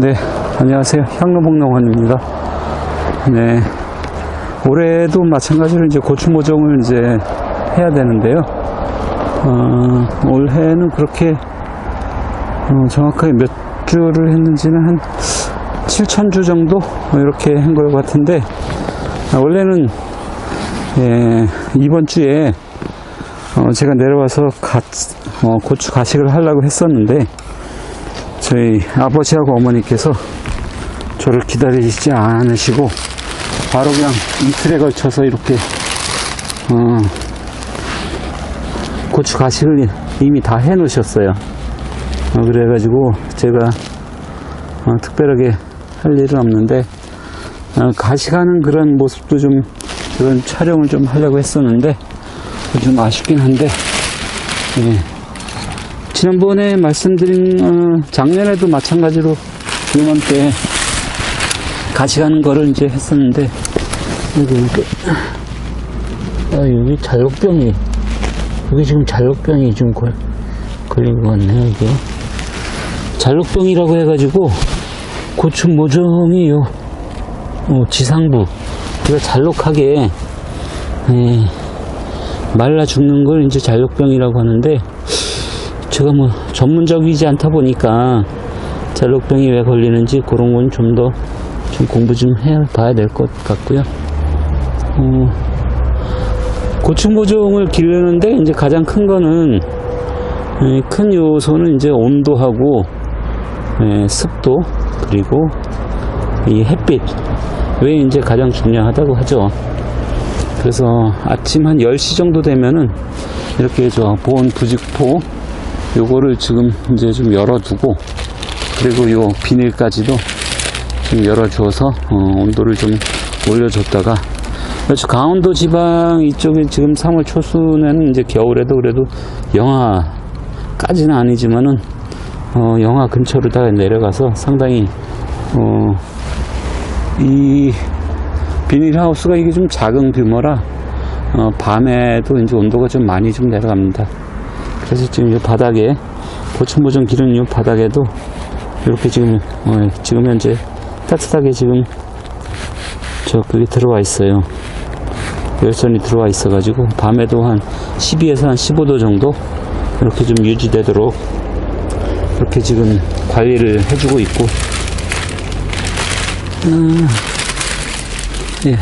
네, 안녕하세요. 향로복농원입니다. 네, 올해도 마찬가지로 이제 고추 모종을 이제 해야 되는데요. 어, 올해는 그렇게 어, 정확하게 몇 주를 했는지는 한 7,000주 정도 뭐 이렇게 한 것 같은데 아, 원래는 예, 이번 주에 어, 제가 내려와서 가, 어, 고추 가식을 하려고 했었는데 저희 아버지하고 어머니께서 저를 기다리지 않으시고 바로 그냥 이틀에 걸쳐서 이렇게 어, 고추 가식을 이미 다 해 놓으셨어요. 어, 그래 가지고 제가 어, 특별하게 할 일은 없는데 어, 가식하는 그런 모습도 좀 그런 촬영을 좀 하려고 했었는데 좀 아쉽긴 한데 예. 지난번에 말씀드린 어, 작년에도 마찬가지로 이맘때 가식하는 거를 이제 했었는데 여기 여기 아, 여기 잘록병이 여기 지금 잘록병이 좀 걸, 걸린 것 같네요 이게. 잘록병이라고 해가지고 고추 모종이 요. 어, 지상부. 이거 잘록하게 예, 말라 죽는 걸 이제 잘록병이라고 하는데 제가 뭐 전문적이지 않다 보니까 잘록병이 왜 걸리는지 그런 건 좀 더 좀 공부 좀 해봐야 될 것 같고요. 어, 고추 모종을 기르는데 이제 가장 큰 거는 예, 큰 요소는 이제 온도하고 예, 습도 그리고 이 햇빛 왜 이제 가장 중요하다고 하죠. 그래서 아침 한 10시 정도 되면은 이렇게 저 보온 부직포 요거를 지금 이제 좀 열어두고 그리고 요 비닐까지도 좀 열어주어서 어, 온도를 좀 올려줬다가 그렇죠 강원도 지방 이쪽에 지금 3월 초순에는 이제 겨울에도 그래도 영하까지는 아니지만은 어, 영하 근처로 다 내려가서 상당히 어, 이 비닐하우스가 이게 좀 작은 규모라 어, 밤에도 이제 온도가 좀 많이 좀 내려갑니다. 그래서 지금 이 바닥에 고추모종 기르는 이 바닥에도 이렇게 지금 어, 지금 현재 따뜻하게 지금 저 그게 들어와 있어요. 열선이 들어와 있어 가지고 밤에도 한 12에서 한 15도 정도 이렇게 좀 유지되도록 이렇게 지금 관리를 해주고 있고 음, 예.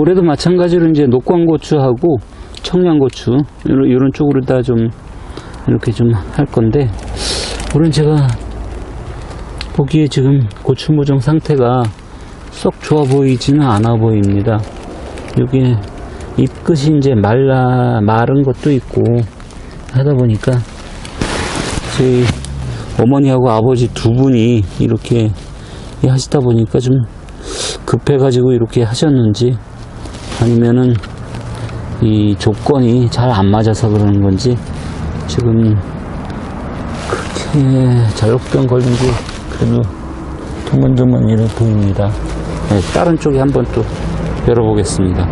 올해도 마찬가지로 이제 녹광고추하고 청양고추 이런, 이런 쪽으로 다 좀 이렇게 좀 할 건데 올해는 제가 보기에 지금 고추 모종 상태가 썩 좋아 보이지는 않아 보입니다. 여기 잎끝이 이제 말라 마른 것도 있고 하다 보니까 저희 어머니하고 아버지 두 분이 이렇게 하시다 보니까 좀 급해가지고 이렇게 하셨는지 아니면은 이 조건이 잘 안 맞아서 그러는 건지 지금 그렇게 자력병 걸린 게 그래도 드문드문이래 보입니다. 네, 다른 쪽에 한번 또 열어보겠습니다.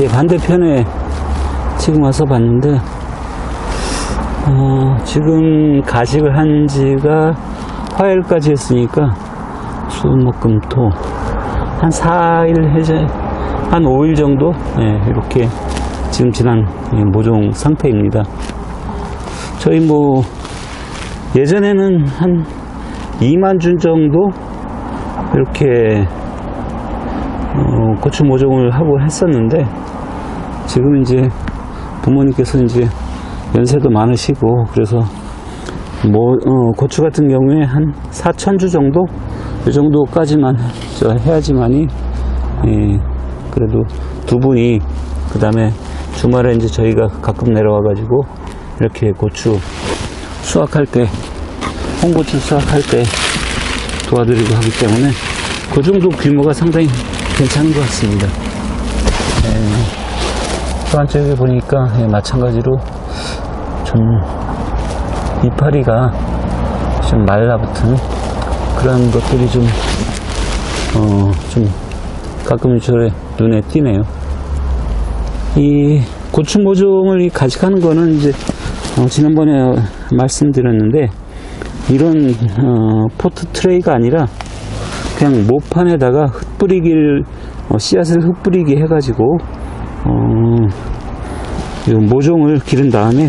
예, 반대편에 지금 와서 봤는데, 어, 지금 가식을 한 지가 화요일까지 했으니까, 수, 목, 금, 토. 한 4일 해제, 한 5일 정도? 예, 이렇게 지금 지난 예, 모종 상태입니다. 저희 뭐, 예전에는 한 2만 준 정도? 이렇게, 어, 고추 모종을 하고 했었는데, 지금 이제 부모님께서 이제 연세도 많으시고 그래서 뭐 어, 고추 같은 경우에 한 4천주 정도 이 정도까지만 저 해야지만이 예, 그래도 두 분이 그 다음에 주말에 이제 저희가 가끔 내려와 가지고 이렇게 고추 수확할 때 홍고추 수확할 때 도와드리고 하기 때문에 그 정도 규모가 상당히 괜찮은 것 같습니다. 예. 또 한쪽에 보니까 예, 마찬가지로 좀 이파리가 좀 말라붙은 그런 것들이 좀 어, 좀 가끔 저래 눈에 띄네요. 이 고추 모종을 이 가식하는 거는 이제 어, 지난번에 말씀드렸는데 이런 어, 포트 트레이가 아니라 그냥 모판에다가 흙뿌리기를 어, 씨앗을 흙뿌리기 해가지고 어, 요 모종을 기른 다음에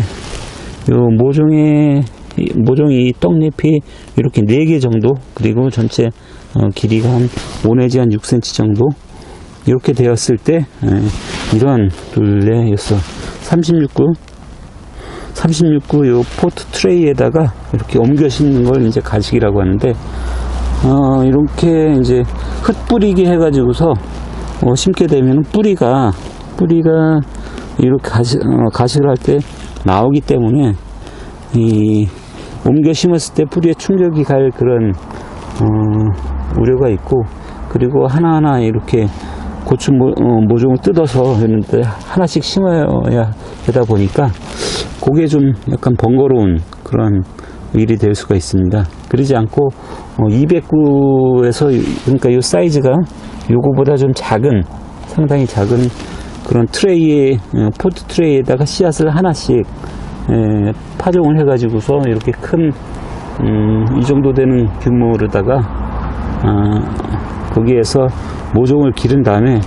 요 모종의 이 모종이 떡잎이 이렇게 4개 정도 그리고 전체 어, 길이가 한 5 내지 한 6cm 정도 이렇게 되었을 때 예, 이런 둘레 여섯 36구 36구 요 포트 트레이에다가 이렇게 옮겨 심는 걸 이제 가식이라고 하는데 어, 이렇게 이제 흙 뿌리기 해가지고서 어, 심게 되면 뿌리가 뿌리가 이렇게 가시, 어, 가식을 할때 나오기 때문에 이 옮겨 심었을 때 뿌리에 충격이 갈 그런 어, 우려가 있고 그리고 하나하나 이렇게 고추 모, 어, 모종을 뜯어서 이런데 하나씩 심어야 되다 보니까 그게 좀 약간 번거로운 그런 일이 될 수가 있습니다. 그러지 않고 어, 209에서 그러니까 이 사이즈가 요거보다 좀 작은 상당히 작은 그런 트레이에 어, 포트 트레이에다가 씨앗을 하나씩 에, 파종을 해 가지고서 이렇게 큰, 음, 이 정도 되는 규모로다가, 아, 거기에서 모종을 기른 다음에,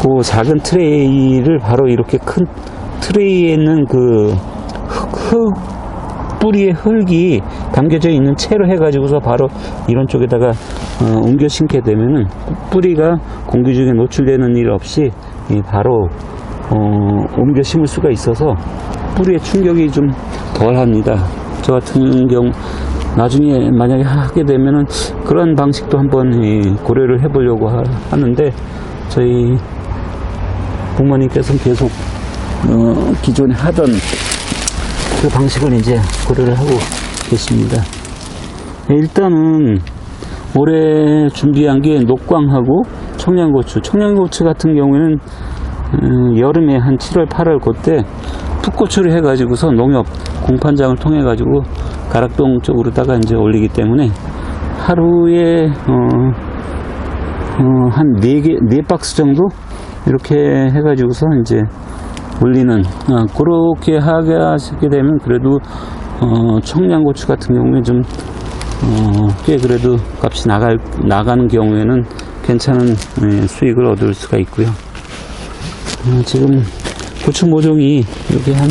그 작은 트레이를 바로 이렇게 큰 트레이에 있는 그 흙, 흙, 뿌리에 흙이 담겨져 있는 채로 해가지고서 바로 이런 쪽에다가 어, 옮겨 심게 되면은 뿌리가 공기 중에 노출되는 일 없이 이 바로 어, 옮겨 심을 수가 있어서 뿌리의 충격이 좀 덜 합니다. 저 같은 경우, 나중에 만약에 하게 되면은 그런 방식도 한번 이, 고려를 해보려고 하, 하는데, 저희 부모님께서는 계속, 어, 기존에 하던 그 방식을 이제 고려를 하고 계십니다. 네, 일단은 올해 준비한 게 녹광하고 청양고추. 청양고추 같은 경우에는 음, 여름에 한 7월, 8월 그때 풋고추를 해가지고서 농협 공판장을 통해 가지고 가락동 쪽으로다가 이제 올리기 때문에 하루에 어, 어, 한네 개, 네 박스 정도 이렇게 해가지고서 이제 올리는 어, 그렇게 하게 하시게 되면 그래도 어, 청양고추 같은 경우에 좀 어, 꽤 그래도 값이 나갈 나가는 경우에는 괜찮은 예, 수익을 얻을 수가 있고요. 어, 지금 고추 모종이 여기 한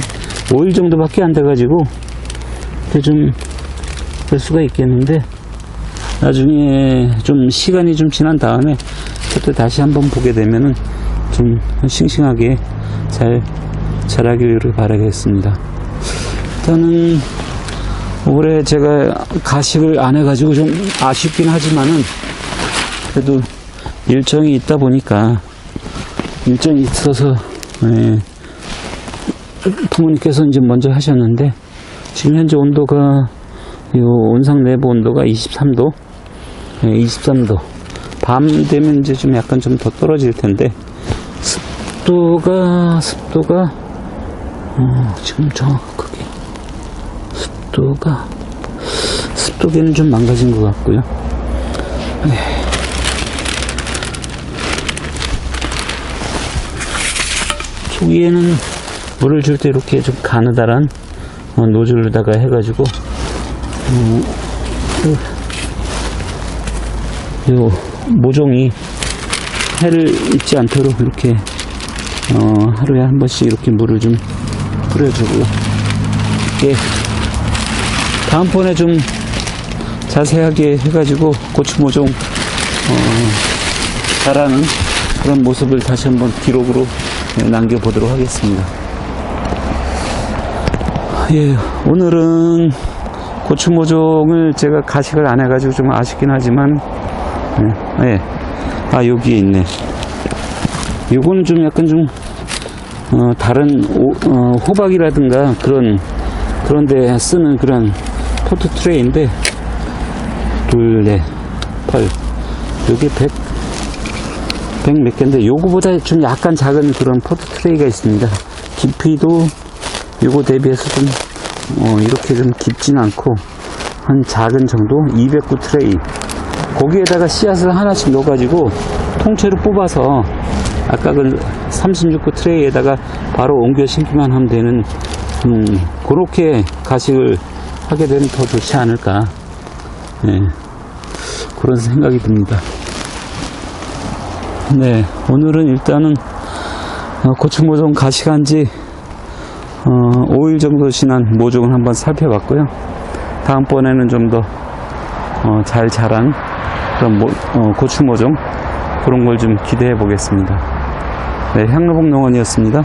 5일 정도밖에 안 돼가지고 좀될 수가 있겠는데 나중에 좀 시간이 좀 지난 다음에 그때 다시 한번 보게 되면은 좀 싱싱하게 잘 자라기를 바라겠습니다. 일단은 올해 제가 가식을 안 해가지고 좀 아쉽긴 하지만은 그래도 일정이 있다 보니까 일정이 있어서 예, 부모님께서 이제 먼저 하셨는데 지금 현재 온도가 요 온상 내부 온도가 23도, 예, 23도. 밤 되면 이제 좀 약간 좀 더 떨어질 텐데 습도가 습도가 어, 지금 정확하게 습도가 습도계는 좀 망가진 것 같고요. 초기에는 물을 줄 때 이렇게 좀 가느다란 어, 노즐로다가 해가지고 음, 그, 요 모종이 해를 입지 않도록 이렇게 어, 하루에 한 번씩 이렇게 물을 좀 뿌려주고요. 예. 다음번에 좀 자세하게 해가지고 고추 모종 어, 자라는 그런 모습을 다시 한번 기록으로 예, 남겨보도록 하겠습니다. 예, 오늘은 고추 모종을 제가 가식을 안 해가지고 좀 아쉽긴 하지만, 예, 예. 아, 여기에 있네. 요거는 좀 약간 좀, 어, 다른, 오, 어, 호박이라든가 그런, 그런데 쓰는 그런 포트 트레이인데, 둘, 넷, 팔. 여기 100, 100 몇 개인데 요거보다 좀 약간 작은 그런 포트 트레이가 있습니다. 깊이도 요거 대비해서 좀 어, 이렇게 좀 깊진 않고 한 작은 정도 209 트레이 거기에다가 씨앗을 하나씩 넣어가지고 통째로 뽑아서 아까 그 36구 트레이에다가 바로 옮겨 심기만 하면 되는 음, 그렇게 가식을 하게 되면 더 좋지 않을까 네, 그런 생각이 듭니다. 네, 오늘은 일단은 어, 고추 모종 가식한 지 어, 5일 정도 지난 모종을 한번 살펴봤고요. 다음번에는 좀 더 잘 자란 그런 모- 어, 고추 모종 그런 걸 좀 기대해 보겠습니다. 네, 향로봉 농원이었습니다.